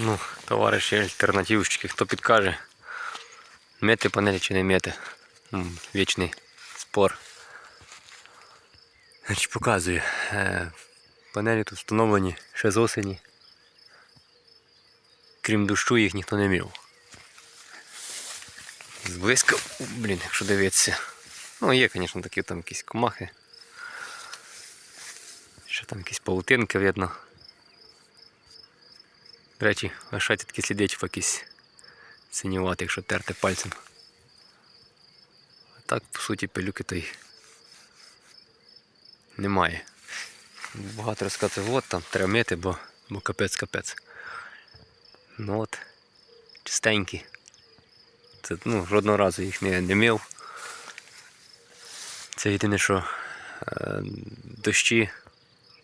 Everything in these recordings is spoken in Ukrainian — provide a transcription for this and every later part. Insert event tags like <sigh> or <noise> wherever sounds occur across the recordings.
Ну, товариші альтернативщики, хто підкаже, мити панелі чи не мити. М, Вічний спор. Значить, показую. Е, Панелі тут встановлені ще з осені. Крім дощу їх ніхто не мів. Зблизька, блін, якщо дивитися. Ну, є, звісно, такі там якісь комахи. Ще там якісь паутинки видно. До речі, лишаються такі сліди, типу якісь синювати, якщо терти пальцем. А так, по суті, пилюки то й немає. Багато розказати, от там треба мити, бо, бо капець капець. Ну от, чистенькі. Це ну, жодного разу їх не, не мив. Це єдине, що е, дощі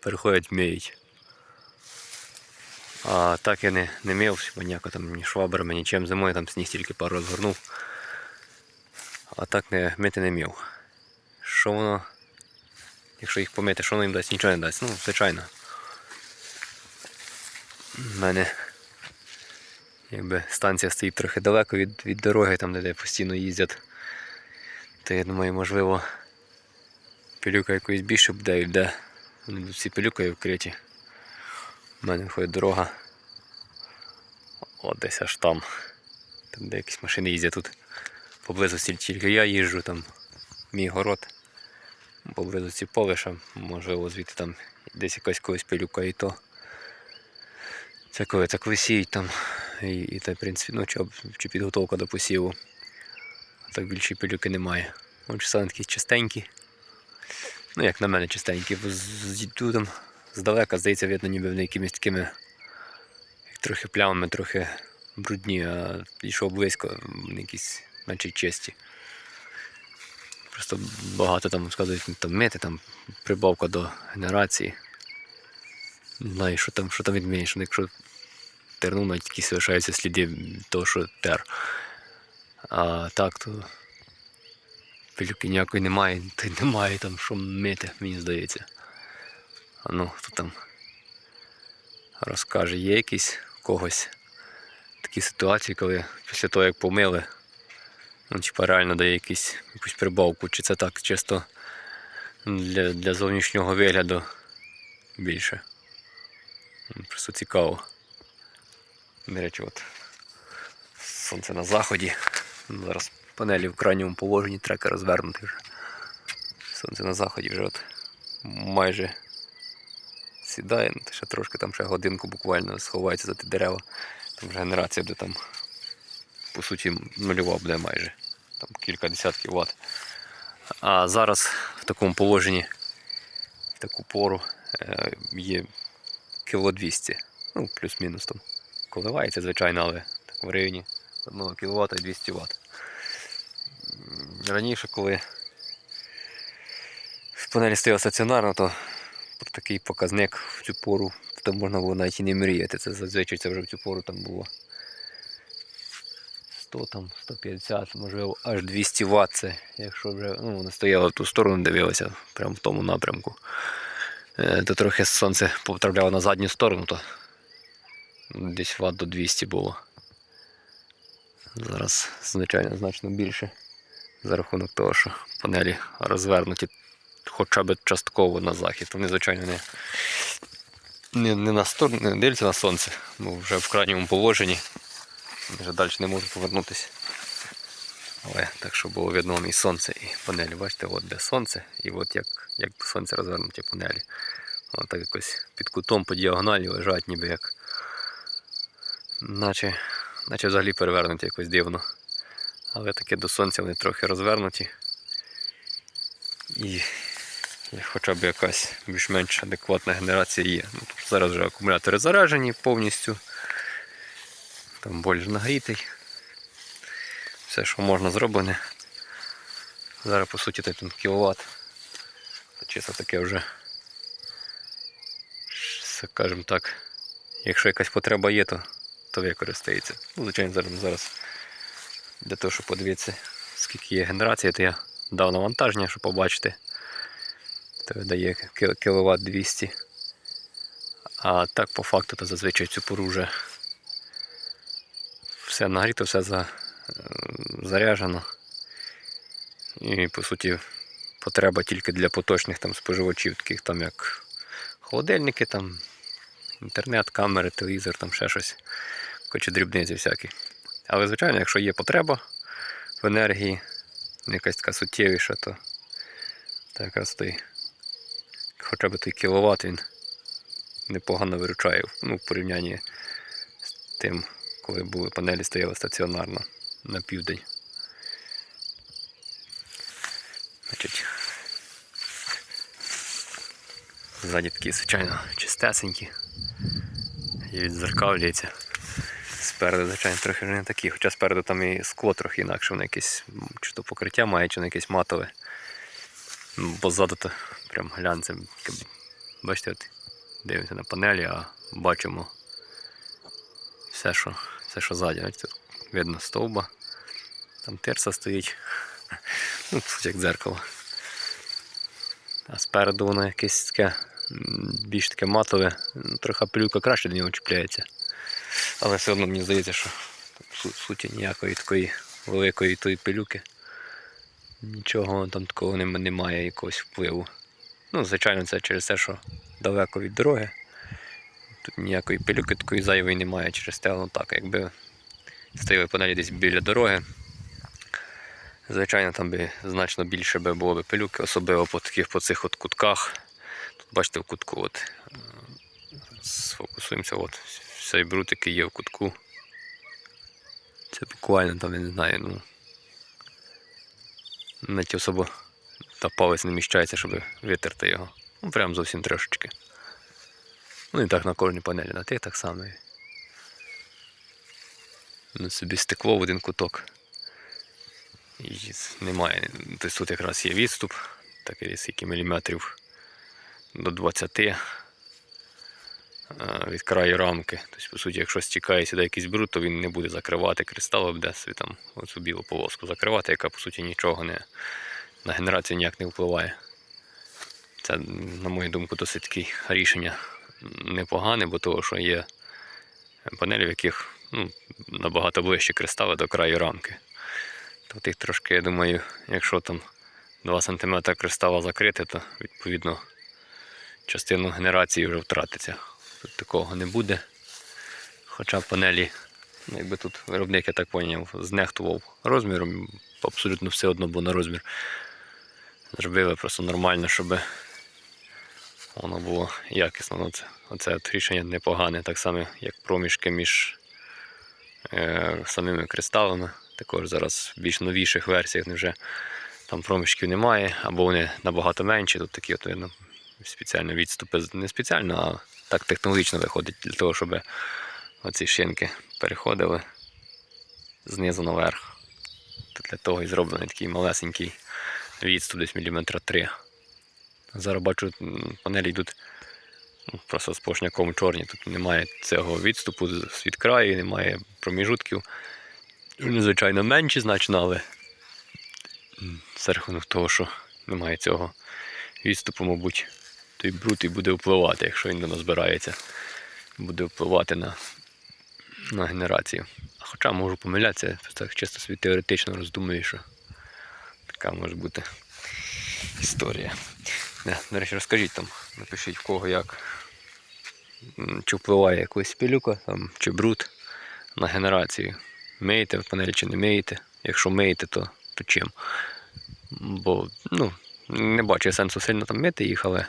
переходять миють. А так я не, не мив, бо ніяко там ні швабрами, нічим зимою там сніг тільки пару розгорнув. А так не мити не мів. Що воно, якщо їх помити, що воно їм дасть? Нічого не дасть. Ну, звичайно. У мене якби станція стоїть трохи далеко від, від дороги, там де, постійно їздять. То я думаю, можливо, пилюка якоїсь більше буде і де. Вони всі пилюкою вкриті. У мене виходить дорога. От десь аж там. Там де якісь машини їздять тут. Поблизості тільки я їжджу, там мій город. Поблизості полиша, можливо, звідти там десь якась колись пилюка і то. Це коли так висіють там. І, і та, в принципі, ну, чи, чи підготовка до посіву. А так більше пилюки немає. Отже, саме такі чистенькі. Ну, як на мене, чистенькі, з, з, тут там здалека, здається, видно, ніби вони якимись такими трохи плямами, трохи брудні, а пішов близько, вони якісь наче чисті. Просто багато там сказують там мити, там прибавка до генерації. Не знаю, що там, що там відміниш, якщо тернув, навіть якісь залишаються сліди того, що тер. А так то пилюки ніякої немає, й немає там що мити, мені здається. Ну, хто там розкаже, є якісь когось такі ситуації, коли після того, як помили, ну, типа реально дає якісь, якусь прибавку, чи це так чисто для, для зовнішнього вигляду більше. Просто цікаво. До речі, от сонце на заході. Зараз панелі в крайньому положенні трека розвернути вже. Сонце на заході вже от майже сідає, ну, ще трошки там ще годинку буквально сховається за ті дерева. Там вже генерація буде там, по суті, нульова буде майже. Там кілька десятків ватт. А зараз в такому положенні, в таку пору е, є кіло 200. Ну, плюс-мінус там. Коливається, звичайно, але так в районі 1 кВт і 200 Вт. Раніше, коли в панелі стояв стаціонарно, то про такий показник в цю пору там можна було навіть і не мріяти. Це зазвичай це вже в цю пору там було 100, там, 150, можливо, аж 200 Вт. Це якщо вже ну, вона стояла в ту сторону, дивилася, прямо в тому напрямку. Е, То трохи сонце потрапляло на задню сторону, то десь Вт до 200 було. Зараз, звичайно, значно більше за рахунок того, що панелі розвернуті хоча б частково на захід. Вони, звичайно, не, не, не на сторону, не дивляться на сонце, бо вже в крайньому положенні. Вже далі не можу повернутися. Але так, щоб було видно і сонце, і панелі. Бачите, от де сонце, і от як, як до сонця розвернуті панелі. Воно так якось під кутом по діагоналі лежать, ніби як. Наче, наче взагалі перевернуті якось дивно. Але таке до сонця вони трохи розвернуті. І хоча б якась більш-менш адекватна генерація є. Ну, тобто зараз вже акумулятори заряджені повністю. Там болір нагрітий. Все, що можна зроблене. Зараз по суті тут кіловат. Чисто таке вже, скажімо так, якщо якась потреба є, то, то використається. Ну, звичайно, зараз, зараз для того, щоб подивитися, скільки є генерації, то я дав навантаження, щоб побачити. То дає кіловат 200. А так по факту то зазвичай цю пору вже все нагріто, все за, заряджено. І по суті потреба тільки для поточних там споживачів, таких там як холодильники, там, інтернет, камери, телевізор, там ще щось. Хоче дрібниці всякі. Але, звичайно, якщо є потреба в енергії, якась така суттєвіша, то, то якраз той, хоча б той кіловат він непогано виручає ну, в порівнянні з тим, коли були панелі стояли стаціонарно на південь. Значить, ззаді такі, звичайно, чистесенькі і відзеркавлюється. Спереду, звичайно, трохи не такі, хоча спереду там і скло трохи інакше, воно якесь чи то покриття має, чи воно якесь матове. Бо ззаду то прям глянцем. Бачите, от дивимося на панелі, а бачимо все, що, все, що ззаді. Бачите, видно стовба, там терса стоїть. <laughs> Ну, як дзеркало. А спереду воно якесь таке більш таке матове, ну, трохи пилюка краще до нього чіпляється. Але все одно мені здається, що суті ніякої такої великої тої пилюки. Нічого там такого немає якогось впливу. Ну, звичайно, це через те, що далеко від дороги. Тут ніякої пилюки такої зайвої немає через те, ну так, якби стояли панелі десь біля дороги. Звичайно, там би значно більше би було б пилюки, особливо по таких по цих от кутках. Тут бачите в кутку, от е, сфокусуємося, от цей бруд, який є в кутку. Це буквально там, я не знаю, ну. Навіть особо та палець не міщається, щоб витерти його. Ну, прям зовсім трошечки. Ну і так на кожній панелі, на тих так само. Ну, собі стекло в один куток. І немає. Тобто тут якраз є відступ, такий скільки міліметрів до 20 е, від краю рамки. Тобто, по суті, якщо стікає сюди якийсь бруд, то він не буде закривати кристал, буде собі там оцю білу полоску закривати, яка по суті нічого не на генерацію ніяк не впливає. Це, на мою думку, досить таке рішення непогане, бо того, що є панелі, в яких ну, набагато ближче кристали до краю рамки. То тих трошки, я думаю, якщо там 2 см кристала закрити, то відповідно частину генерації вже втратиться. Тут такого не буде. Хоча панелі, ну, якби тут виробник, я так поняв, знехтував розміром, абсолютно все одно був на розмір. Зробили просто нормально, щоб воно було якісно. Ну, це, оце от рішення непогане, так само, як проміжки між е, самими кристалами. Також зараз в більш новіших версіях вже там проміжків немає, або вони набагато менші. Тут такі от видно спеціально відступи, не спеціально, а так технологічно виходить для того, щоб оці шинки переходили знизу наверх. Для того і зроблений такий малесенький відступ десь міліметра 3. Зараз бачу, панелі йдуть ну, просто з поршняком чорні. Тут немає цього відступу від краю, немає проміжутків. Вони, звичайно, менші значно, але за рахунок того, що немає цього відступу, мабуть, той бруд і буде впливати, якщо він назбирається, буде впливати на, на генерацію. Хоча можу помилятися, так чисто собі теоретично роздумую, що така може бути історія. Не, до речі, розкажіть там, напишіть в кого як. Чи впливає якась пилюка там, чи бруд на генерацію. Миєте в панелі чи не миєте. Якщо миєте, то, то чим? Бо ну, не бачу сенсу сильно там мити їх, але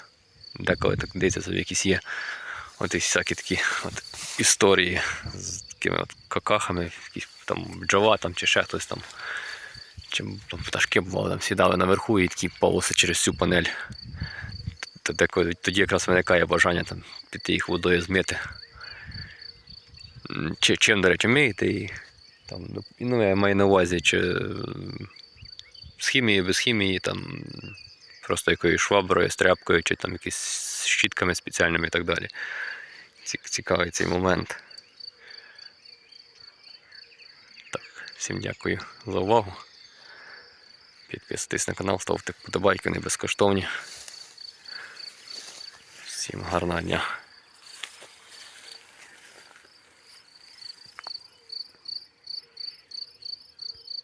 деколи так дивиться, якісь є от всякі такі от історії з такими от какахами, якісь там бджола там, чи ще хтось там. Чи там пташки бували, там сідали наверху і такі полоси через всю панель. Тоді якраз виникає бажання там, піти їх водою змити. Чи, чим, до речі, миєте і там, ну, ну, я маю на увазі, чи з хімією, без хімії, там, просто якоюсь шваброю, стряпкою, чи там якісь щітками спеціальними і так далі. Ці- Цікавий цей момент. Так, всім дякую за увагу. Підписуйтесь на канал, ставте вподобайки, вони безкоштовні. Всім гарного дня.